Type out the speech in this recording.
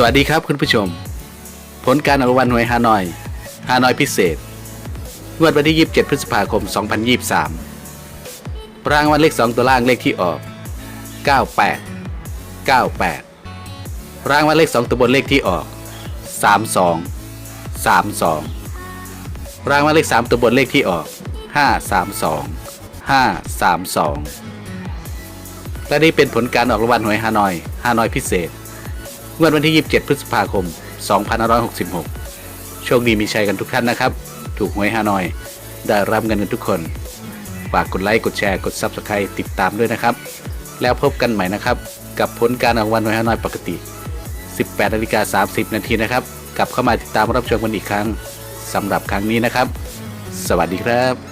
สวัสดีครับคุณผู้ชม ผลการออกรางวัลหวยฮานอยฮานอยพิเศษ งวดวันที่ 27 พฤษภาคม 2023 รางวัลเลข 2 ตัวล่างเลขที่ออก 98 98 รางวัลเลข 2 ตัวบนเลขที่ออก 32 32 รางวัลเลข 3 ตัวบนเลขที่ออก 532 532 และนี่เป็นผลการออกรางวัลหวยฮานอยฮานอยพิเศษ งวดวันที่ 27 พฤษภาคม 2566 โชคดีมีชัยกันทุกท่านนะครับ ถูกหวยฮานอย ได้รับเงินกันทุกคน ฝากกดไลค์ กดแชร์ กด Subscribe ติดตามด้วยนะครับ แล้วพบกันใหม่นะครับ กับผลการออกรางวัลหวยฮานอยปกติ 18นาฬิกา30 นาทีนะครับ กลับเข้ามาติดตามรับชมกันอีกครั้งสำหรับครั้งนี้นะครับ สวัสดีครับ